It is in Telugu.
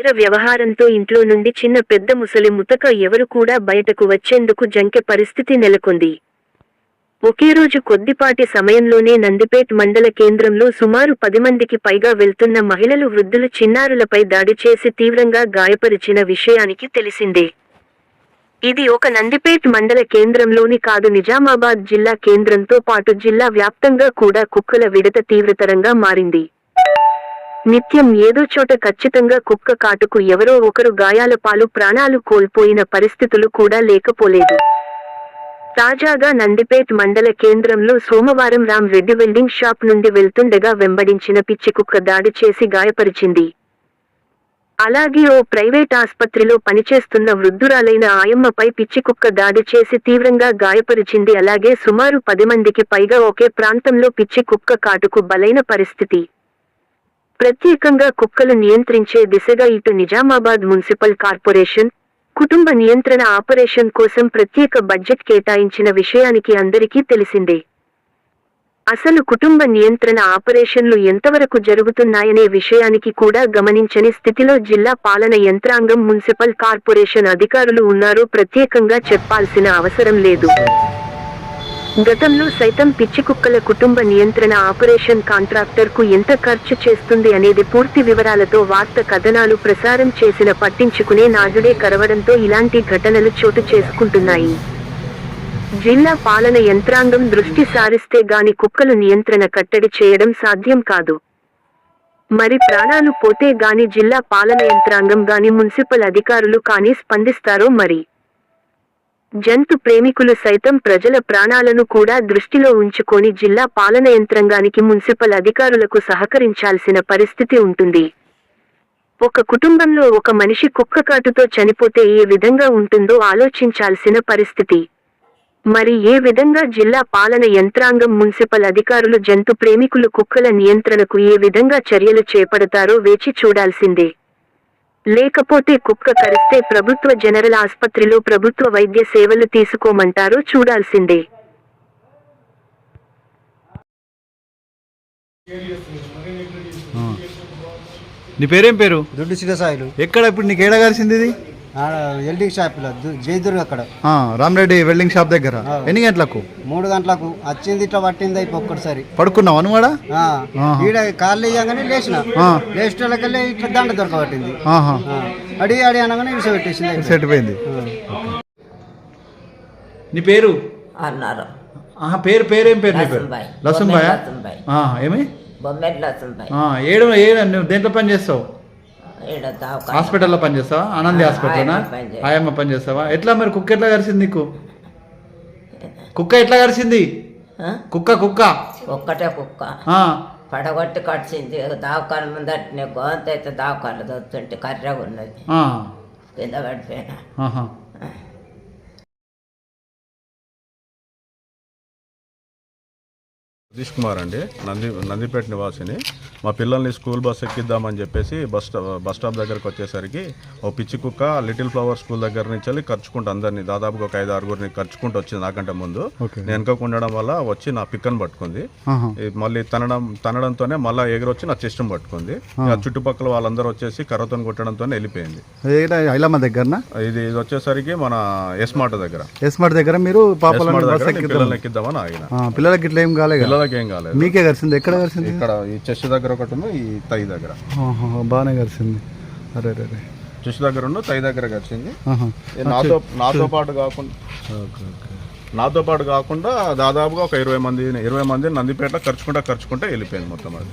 వైర వ్యవహారంతో ఇంట్లో నుండి చిన్న పెద్ద ముసలి ముతక ఎవరు కూడా బయటకు వచ్చేందుకు జంకె పరిస్థితి నెలకొంది. ఒకే రోజు కొద్దిపాటి సమయంలోనే నందిపేట్ మండల కేంద్రంలో సుమారు పది మందికి పైగా వెళ్తున్న మహిళలు వృద్ధులు చిన్నారులపై దాడి చేసి తీవ్రంగా గాయపరిచిన విషయానికి తెలిసిందే. ఇది ఒక నందిపేట్ మండల కేంద్రంలోని కాదు నిజామాబాద్ జిల్లా కేంద్రంతో పాటు జిల్లా వ్యాప్తంగా కూడా కుక్కల విడత తీవ్రతరంగా మారింది. నిత్యం ఏదో చోట ఖచ్చితంగా కుక్క కాటుకు ఎవరో ఒకరు గాయాల పాలు ప్రాణాలు కోల్పోయిన పరిస్థితులు కూడా లేకపోలేదు. తాజాగా నందిపేట్ మండల కేంద్రంలో సోమవారం రామ్ రెడ్డి వెల్డింగ్ షాప్ నుండి వెళ్తుండగా వెంబడించిన పిచ్చి కుక్క దాడి చేసి గాయపరిచింది. అలాగే ఓ ప్రైవేట్ ఆస్పత్రిలో పనిచేస్తున్న వృద్ధురాలైన ఆయమ్మపై పిచ్చి కుక్క దాడి చేసి తీవ్రంగా గాయపరిచింది. అలాగే సుమారు పది మందికి పైగా ఒకే ప్రాంతంలో పిచ్చి కుక్క కాటుకు బలైన పరిస్థితి. ప్రత్యేకంగా కుక్కలు నియంత్రించే దిశగా ఇటు నిజామాబాద్ మున్సిపల్ కార్పొరేషన్ కుటుంబ నియంత్రణ ఆపరేషన్ కోసం ప్రత్యేక బడ్జెట్ కేటాయించిన విషయానికి అందరికీ తెలిసిందే. అసలు కుటుంబ నియంత్రణ ఆపరేషన్లు ఎంతవరకు జరుగుతున్నాయనే విషయానికి కూడా గమనించని స్థితిలో జిల్లా పాలన యంత్రాంగం మున్సిపల్ కార్పొరేషన్ అధికారులు ఉన్నారో ప్రత్యేకంగా చెప్పాల్సిన అవసరం లేదు. గతంలో సైతం పిచ్చి కుక్కల కుటుంబ నియంత్రణ ఆపరేషన్ కాంట్రాక్టర్కు ఎంత ఖర్చు చేస్తుంది అనేది పూర్తి వివరాలతో వార్త కథనాలు ప్రసారం చేసిన పట్టించుకునే నాజుడే కరవడంతో ఇలాంటి ఘటనలు చోటు చేసుకుంటున్నాయి. జిల్లా పాలన యంత్రాంగం దృష్టి సారిస్తే గాని కుక్కలు నియంత్రణ కట్టడి చేయడం సాధ్యం కాదు. మరి ప్రాణాలు పోతే గాని జిల్లా పాలన యంత్రాంగం గాని మున్సిపల్ అధికారులు కానీ స్పందిస్తారో మరి? జంతు ప్రేమికులు సైతం ప్రజల ప్రాణాలను కూడా దృష్టిలో ఉంచుకొని జిల్లా పాలన యంత్రాంగానికి మున్సిపల్ అధికారులకు సహకరించాల్సిన పరిస్థితి ఉంటుంది. ఒక కుటుంబంలో ఒక మనిషి కుక్క కాటుతో చనిపోతే ఏ విధంగా ఉంటుందో ఆలోచించాల్సిన పరిస్థితి. మరి ఏ విధంగా జిల్లా పాలన యంత్రాంగం మున్సిపల్ అధికారులు జంతు ప్రేమికులు కుక్కల నియంత్రణకు ఏ విధంగా చర్యలు చేపడతారో వేచి చూడాల్సిందే. లేకపోతే కుక్క కరిస్తే ప్రభుత్వ జనరల్ ఆస్పత్రిలో ప్రభుత్వ వైద్య సేవలు తీసుకోమంటారో చూడాల్సిందే. నీ పేరేం పేరు? దుడ్డు సిగసాయిలు ఎక్కడ ఇప్పుడు నీకు ఏడ కలిసింది ఇది? ఆడ ఎల్డింగ్ షాప్లో జయదుర్గ అక్కడ. ఆ, రామరెడ్డి వెల్డింగ్ షాప్ దగ్గర. ఎన్ని గంటలకు? మూడు గంటలకు. వచ్చింది ఇట్లా పట్టింది అయిపో ఒక్కసారి పడుకున్నావు అనువాడ. ఈడ కాళ్ళు వేయగానే లేచిన. ఆ. లేచేటోళ్ళకెళ్ళి ఇట్లా దండ దొరకబట్టింది అడి అడి అనగానే ఇడిస పెట్టేసింది అయిపోయింది. సెట్ పోయింది. ఆ. నీ పేరు? అన్నారు. ఆహా పేరు పేరేం పేరు నీ పేరు? లసంబాయ్. ఏమి? బొమ్మెట్ ఏడు ఏడు నువ్వు దేంట్లో పని చేస్తావు? హాస్పిటల్లో పని చేస్తావా ఆనంది హాస్పిటల్నా ఆయమ్మ పని చేస్తా. ఆయమ్మ పని చేస్తావా ఎట్లా మరి కుక్క ఎట్లా కరిసింది నీకు? కుక్క ఎట్లా కరిసింది? కుక్క కుక్క. ఒక్కటే కుక్క. పడగొట్టి కడిచింది దావకాల ముందట గోంత అయితే దావకాలు దొరుకుతుంటే కర్రగా ఉన్నది. కింద పడిపోయినా. సతీష్ కుమార్ అండి. నంది నందిపేట నివాసిని. మా పిల్లల్ని స్కూల్ బస్ ఎక్కిద్దామని చెప్పేసి బస్ బస్ స్టాప్ దగ్గరకు వచ్చేసరికి ఓ పిచ్చి కుక్క లిటిల్ ఫ్లవర్ స్కూల్ దగ్గర నుంచి వెళ్ళి ఖర్చుకుంటూ అందరినీ దాదాపుగా ఒక ఐదు ఆరుగురిని ఖర్చుకుంటూ వచ్చింది నాకంటే ముందు. నేను వెనక ఉండడం వల్ల వచ్చి నా పిక్కను పట్టుకుంది. మళ్ళీ తనడం తనడంతోనే మళ్ళీ ఎగురొచ్చి నా చెస్టం పట్టుకుంది. ఇక చుట్టుపక్కల వాళ్ళందరూ వచ్చేసి కర్రతో కొట్టడంతోనే వెళ్ళిపోయింది. దగ్గరనా? ఇది ఇది వచ్చేసరికి మన ఎస్మార్ట్ దగ్గర. ఎస్మార్ట్ దగ్గర మీరు దగ్గర పిల్లల్ని ఎక్కిద్దామని ఆగిన. పిల్లలకి ఇట్లా ఏం కాలేదు పిల్లలకి ఏం కాలేదు. మీకే కలిసింది? ఎక్కడ కలిసింది? ఇక్కడ ఈ చెస్ట్ దగ్గర ఒకటి ఉంది ఈ తై దగ్గర. బాగానే కలిసింది. అరే అరే అరే చెస్ట్ దగ్గర ఉన్న తై దగ్గర. ఇది నాతో నాతో పాటు కాకుండా ఓకే ఓకే. నాతో పాటు కాకుండా దాదాపుగా ఒక ఇరవై మంది ఇరవై మంది నందిపేట ఖర్చుకుంటా ఖర్చుకుంటా వెళ్ళిపోయింది మొత్తం అది.